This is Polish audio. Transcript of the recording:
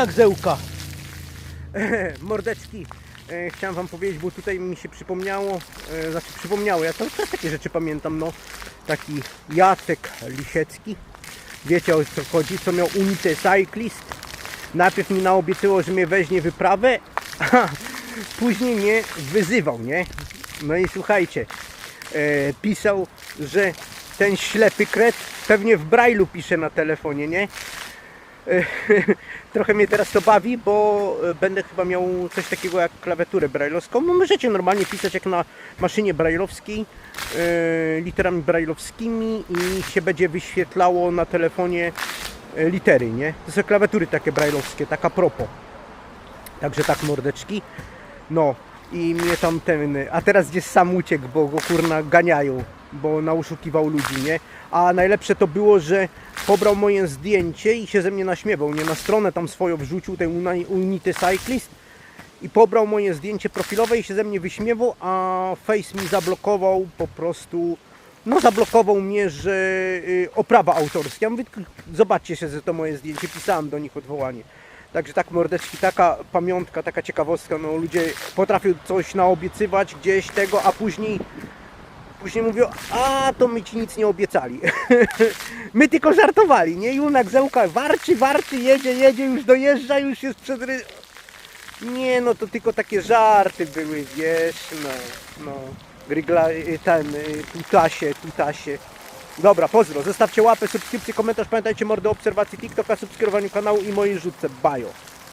Junak Zełka. Mordeczki. E, Chciałem wam powiedzieć, bo tutaj mi się przypomniało, e, znaczy przypomniało, ja cały czas takie rzeczy pamiętam, no taki Jacek Lisiecki, wiecie o co chodzi, co miał Unite Cyclist. Najpierw mi naobiecyło, że mnie weźmie wyprawę, a później mnie wyzywał, nie? No i słuchajcie, e, pisał, że ten ślepy kret pewnie w brajlu pisze na telefonie, nie? Trochę mnie teraz to bawi, bo e, będę chyba miał coś takiego jak klawiaturę brajlowską. No możecie normalnie pisać jak na maszynie brajlowskiej, e, literami brajlowskimi i się będzie wyświetlało na telefonie e, litery, nie? To są klawiatury takie brajlowskie, taka propos. Także tak mordeczki. No i mnie tam ten, a teraz gdzieś sam uciekł, bo go kurna ganiają, bo nauszukiwał ludzi, nie? A najlepsze to było, że pobrał moje zdjęcie i się ze mnie naśmiewał, nie? Na stronę tam swoją wrzucił, ten Uni- Unity Cyclist i pobrał moje zdjęcie profilowe i się ze mnie wyśmiewał, a Face mi zablokował po prostu, no zablokował mnie, że y, oprawa autorskie. Ja mówię, zobaczcie się, że to moje zdjęcie, pisałem do nich odwołanie. Także tak mordeczki, taka pamiątka, taka ciekawostka, no ludzie potrafią coś naobiecywać gdzieś tego, a później później mówią, a to my ci nic nie obiecali. my tylko żartowali, nie? Junak Zełka warczy, warczy, jedzie, jedzie, już dojeżdża, już jest przed... ry- Nie, no to tylko takie żarty były, wiesz, no, no. Grygla, y, ten, y, tutasie, tutasie. Dobra, pozdro, zostawcie łapę, subskrypcję, komentarz, pamiętajcie mordy obserwacji TikToka, subskrybowaniu kanału i mojej rzutce. Bajo.